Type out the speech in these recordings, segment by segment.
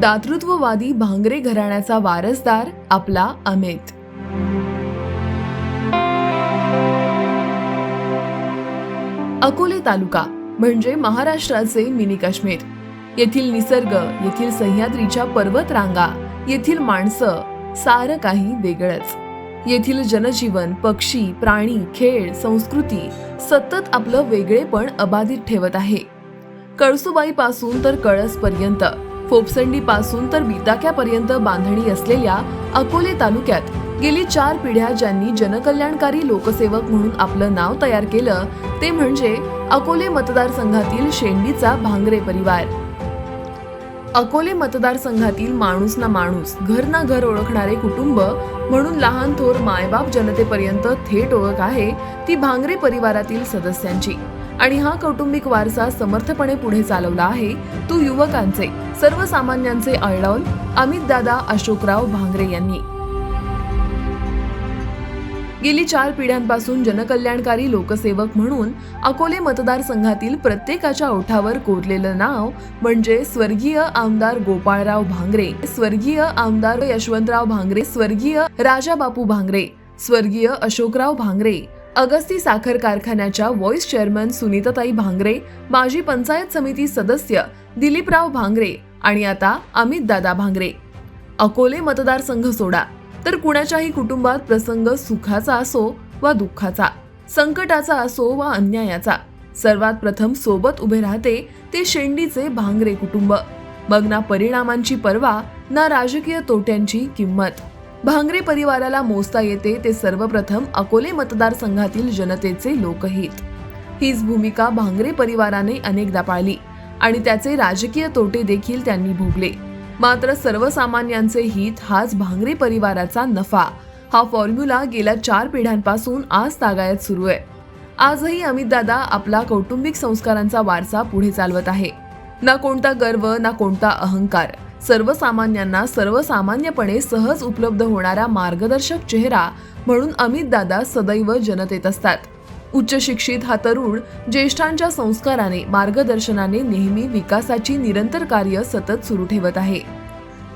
दातृत्ववादी भांगरे घराण्याचा वारसदार आपला अमित. अकोले तालुका म्हणजे महाराष्ट्राचे मिनी काश्मीर. येथील निसर्ग येथील सह्याद्रीच्या पर्वत रांगा येथील माणसं सारं काही वेगळंच. येथील जनजीवन पक्षी प्राणी खेळ संस्कृती सतत आपलं वेगळेपण अबाधित ठेवत आहे. कळसुबाई पासून तर कळस फोपसंडीपासून फोपसंडी पासून तर बिताक्यापर्यंत बांधणी असलेल्या अकोले तालुक्यात गेली चार पिढ्या ज्यांनी जनकल्याणकारी लोकसेवक म्हणून आपलं नाव तयार केलं ते म्हणजे अकोले मतदारसंघातील शेंडीचा भांगरे परिवार. अकोले मतदारसंघातील माणूस ना माणूस घर ना घर ओळखणारे कुटुंब म्हणून लहान थोर मायबाप जनतेपर्यंत थेट ओळख आहे ती भांगरे परिवारातील सदस्यांची. आणि हा कौटुंबिक वारसा समर्थपणे पुढे चालवला आहे. तो युवकांचे सर्वसामान्यांचे आयडॉल अमित दादा अशोकराव भांगरे यांनी. गेली चार पिढ्यांपासून जनकल्याणकारी लोकसेवक म्हणून अकोले मतदारसंघातील प्रत्येकाच्या ओठावर कोरलेलं नाव म्हणजे स्वर्गीय आमदार गोपाळराव भांगरे स्वर्गीय आमदार यशवंतराव भांगरे स्वर्गीय राजाबापू भांगरे स्वर्गीय अशोकराव भांगरे अगस्ती साखर कारखान्याच्या व्हॉइस चेअरमन सुनीताताई भांगरे माजी पंचायत समिती सदस्य दिलीपराव भांगरे आणि आता अमित दादा भांगरे. अकोले मतदारसंघ सोडा. तर कुणाच्याही कुटुंबात प्रसंग सुखाचा असो वा दुःखाचा संकटाचा असो वा अन्यायाचा सर्वात प्रथम सोबत उभे राहते ते शेंडीचे भांगरे कुटुंब. मग ना परिणामांची पर्वा ना राजकीय तोट्यांची किंमत. भांगरे परिवाराला मोजता येते ते सर्वप्रथम अकोले मतदारसंघातील जनतेचे लोकहित. हीच भूमिका भांगरे परिवाराने अनेकदा पाळली आणि त्याचे राजकीय तोटे देखील त्यांनी भोगले. मात्र सर्वसामान्यांचे हित हाच भांगरे परिवाराचा नफा. हा फॉर्म्युला गेल्या चार पिढ्यांपासून आज तागायत सुरू आहे. आजही अमितदादा आपला कौटुंबिक संस्कारांचा वारसा पुढे चालवत आहे. ना कोणता गर्व ना कोणता अहंकार. सर्वसामान्यांना सर्वसामान्यपणे सहज उपलब्ध होणारा मार्गदर्शक चेहरा म्हणून अमितदादा सदैव जनतेत असतात. उच्च शिक्षित हा तरुण ज्येष्ठांच्या संस्काराने मार्गदर्शनाने नेहमी विकासाची निरंतर कार्य सतत सुरू ठेवत आहे.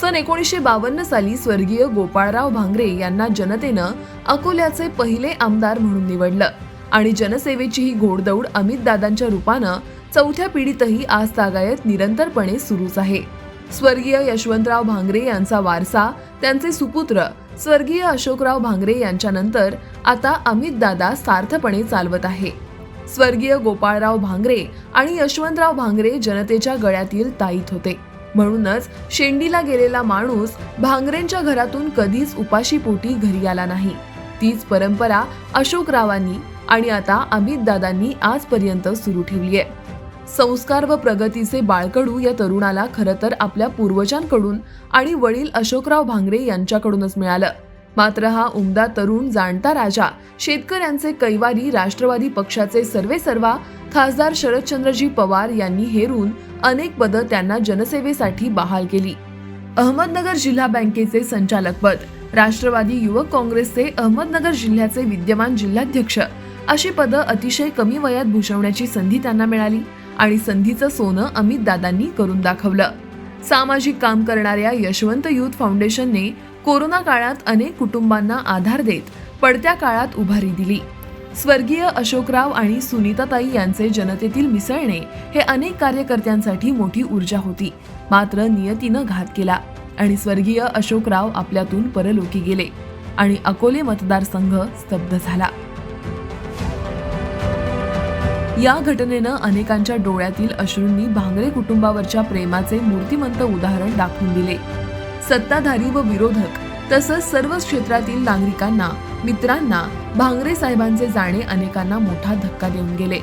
सन एकोणीसशे बावन्न साली स्वर्गीय गोपाळराव भांगरे यांना जनतेनं अकोल्याचे पहिले आमदार म्हणून निवडलं आणि जनसेवेची ही घोडदौड अमितदादांच्या रूपानं चौथ्या पिढीतही आज तागायत निरंतरपणे सुरूच आहे. स्वर्गीय यशवंतराव भांगरे यांचा वारसा त्यांचे सुपुत्र स्वर्गीय अशोकराव भांगरे यांच्यानंतर आता अमितदादा सार्थपणे चालवत आहे. स्वर्गीय गोपाळराव भांगरे आणि यशवंतराव भांगरे जनतेच्या गळ्यातील ताईत होते. म्हणूनच शेंडीला गेलेला माणूस भांगरेंच्या घरातून कधीच उपाशीपोटी घरी आला नाही. तीच परंपरा अशोकरावांनी आणि आता अमितदादांनी आजपर्यंत सुरू ठेवली आहे. संस्कार व प्रगतीचे बाळकडू या तरुणाला खरं तर आपल्या पूर्वजांकडून आणि वडील अशोकराव भांगरे यांच्याकडूनच मिळालं. मात्र हा उमदा तरुण जाणता राजा शेतकऱ्यांचे कैवारी राष्ट्रवादी पक्षाचे सर्वेसर्वा खासदार शरदचंद्रजी पवार यांनी हेरून अनेक पदं त्यांना जनसेवेसाठी बहाल केली. अहमदनगर जिल्हा बँकेचे संचालकपद राष्ट्रवादी युवक काँग्रेसचे अहमदनगर जिल्ह्याचे विद्यमान जिल्हाध्यक्ष अशी पदं अतिशय कमी वयात भूषवण्याची संधी त्यांना मिळाली. आणि संधीचं सोनं अमित दादांनी करून दाखवलं. सामाजिक काम करणाऱ्या यशवंत युथ फाउंडेशनने कोरोना काळात अनेक कुटुंबांना आधार देत पडत्या काळात उभारी दिली. स्वर्गीय अशोकराव आणि सुनीताताई यांचे जनतेतील मिसळणे हे अनेक कार्यकर्त्यांसाठी मोठी ऊर्जा होती. मात्र नियतीनं घात केला आणि स्वर्गीय अशोकराव आपल्यातून परलोकी गेले आणि अकोले मतदारसंघ स्तब्ध झाला. या घटनेनं अनेकांच्या डोळ्यातील अश्रूंनी भांगरे कुटुंबावरच्या प्रेमाचे मूर्तिमंत उदाहरण दाखवून दिले. सत्ताधारी व विरोधक तसंच सर्व क्षेत्रातील नागरिकांना मित्रांना भांगरे साहेबांचे जाणे अनेकांना मोठा धक्का देऊन गेले.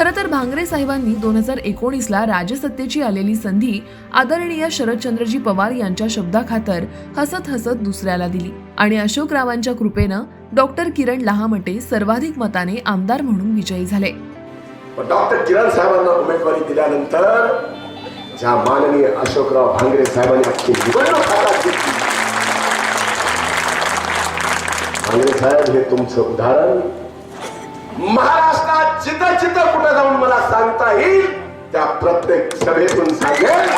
खरं तर भांगरे साहेबांनी दोन हजार एकोणीसला राजसत्तेची आलेली संधी आदरणीय शरदचंद्रजी पवार यांच्या शब्दाखातर हसत हसत दुसऱ्याला दिली. आणि अशोकरावांच्या कृपेनं डॉक्टर किरण लहामटे सर्वाधिक मताने आमदार म्हणून विजयी झाले. डॉक्टर किरण साहेबांना उमेदवारी दिल्यानंतर ज्या माननीय अशोकराव भांगरे साहेबांनी अख्खी भांगरे साहेब हे तुमचं उदाहरण. महाराष्ट्र जिथं जिथं कुठं जाऊन मला सांगता येईल? त्या प्रत्येक सभेतून सांगेल.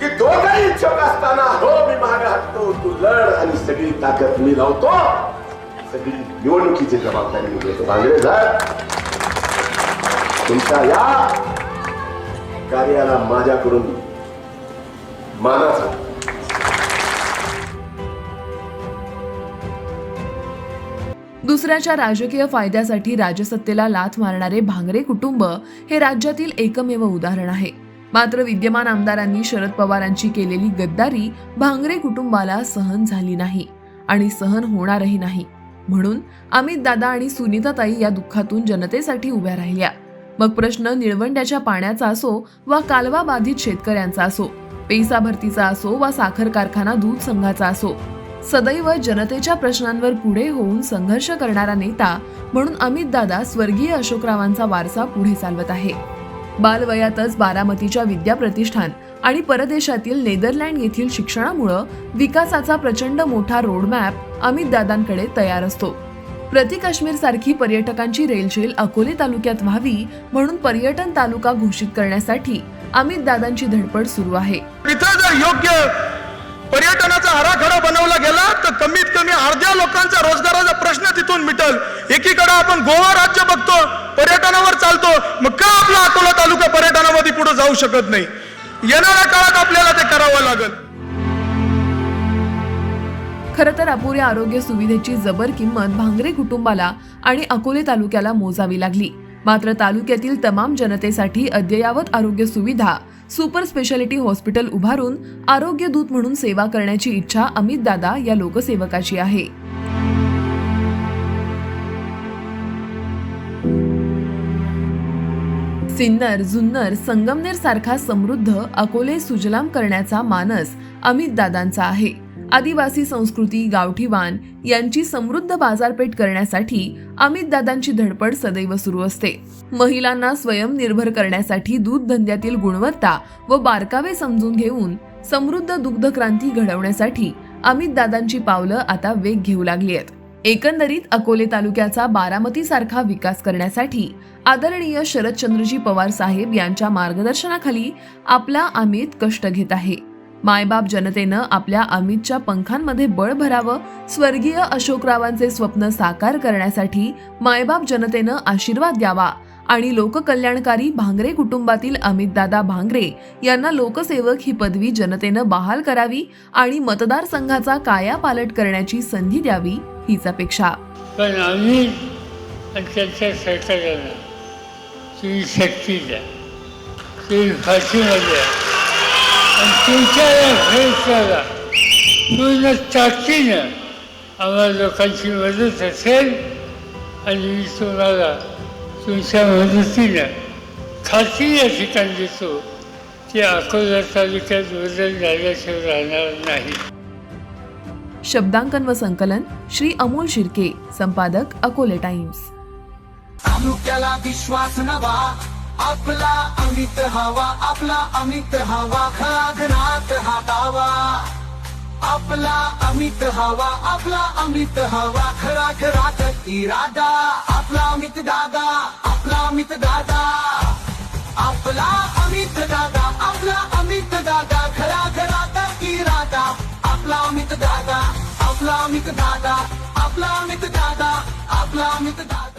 की दोघही इच्छुक असताना हो मी मागे हटतो. तू लढ आणि सगळी ताकद मी लावतो. सगळी निवडणुकीची जबाबदारी मी घेतो. साहेब तुमच्या या कार्याला माझ्याकडून मानाचा दुसऱ्याच्या राजकीय फायद्यासाठी राजसत्तेला लाथ मारणारे भांगरे कुटुंब हे राज्यातील एकमेव उदाहरण आहे. मात्र विद्यमान आमदारांनी शरद पवारांची केलेली गद्दारी भांगरे कुटुंबाला सहन झाली नाही आणि सहन होणारही नाही. म्हणून अमित दादा आणि सुनीताताई या दुःखातून जनतेसाठी उभ्या राहिल्या. मग प्रश्न निळवंड्याच्या पाण्याचा असो वा कालवा बाधित शेतकऱ्यांचा असो पेसा भरतीचा असो वा साखर कारखाना दूध संघाचा असो सदैव जनतेच्या प्रश्नांवर पुढे होऊन संघर्ष करणारा नेता म्हणून अमितदादा स्वर्गीय अशोकरावांचा वारसा पुढे चालवत आहे. बालवयातच बारामतीच्या विद्या प्रतिष्ठान आणि परदेशातील नेदरलँड येथील शिक्षणामुळं विकासाचा प्रचंड मोठा रोडमॅप अमितदादांकडे तयार असतो. प्रति काश्मीर सारखी पर्यटकांची रेलचेल अकोले तालुक्यात व्हावी म्हणून पर्यटन तालुका घोषित करण्यासाठी अमित दादांची धडपड सुरू आहे. तिथं जर योग्य पर्यटनाचा आराखडा कमी अर्ध्या लोकांचा रोजगाराचा प्रश्न तिथून मिटल. एकीकडे आपण गोवा राज्य बघतो पर्यटनावर चालतो मग का आपला अकोला तालुका पर्यटनामध्ये पुढे जाऊ शकत नाही? येणाऱ्या काळात आपल्याला ते करावं लागेल. खरं तर अपुऱ्या आरोग्य सुविधेची जबर किंमत भांगरे कुटुंबाला आणि अकोले तालुक्याला मोजावी लागली. मात्र तालुक्यातील तमाम जनतेसाठी अद्ययावत आरोग्य सुविधा सुपर स्पेशालिटी हॉस्पिटल उभारून आरोग्य दूत म्हणून सेवा करण्याची इच्छा अमित दादा या लोकसेवकाची आहे. सिन्नर जुन्नर संगमनेर सारखा समृद्ध अकोले सुजलाम करण्याचा मानस अमित दादांचा आहे. आदिवासी संस्कृती गावठीवान यांची समृद्ध बाजारपेठ करण्यासाठी अमित दादांची धडपड सदैव सुरू असते. महिलांना स्वयंनिर्भर करण्यासाठी दूध धंद्यातील गुणवत्ता व बारकावे समजून घेऊन समृद्ध दुग्ध क्रांती घडवण्यासाठी अमित दादांची पावलं आता वेग घेऊ लागली आहेत. एकंदरीत अकोले तालुक्याचा बारामती सारखा विकास करण्यासाठी आदरणीय शरदचंद्रजी पवार साहेब यांच्या मार्गदर्शनाखाली आपला अमित कष्ट घेत आहे. मायबाप जनतेनं आपल्या अमितच्या पंखांमध्ये बळ भरावं स्वर्गीय अशोकरावांचे स्वप्न साकार करण्यासाठी मायबाप जनतेनं आशीर्वाद द्यावा आणि लोककल्याणकारी भांगरे कुटुंबातील अमितदादा भांगरे यांना लोकसेवक ही पदवी जनतेनं बहाल करावी आणि मतदारसंघाचा कायापालट करण्याची संधी द्यावी हीच अपेक्षा. पण आम्ही आणि त्यांच्या सरकारला शक्ती द्या. आणि तुमच्या या फैसल्याला पूर्ण ताकदीनं आम्हाला लोकांची मदत असेल आणि मी तुम्हाला तुमच्या मदतीनं खात्री या ठिकाणी देतो की अकोला तालुक्यात बदल झाल्याशिवाय राहणार नाही शब्दांकन व संकलन श्री अमोल शिर्के संपादक अकोले टाइम्स. तालुक्याला विश्वास नवा. आपला अमित हवा आपला अमित हवा घराघरात हा आपला अमित हवा आपला अमित हवा घराघरात इरादा आपला अमित दादा आपला अमित दादा आपला अमित दादा आपला अमित दादा खरा घराघरात इरादा आपला अमित दादा आपला अमित दादा आपला अमित दादा आपला अमित दादा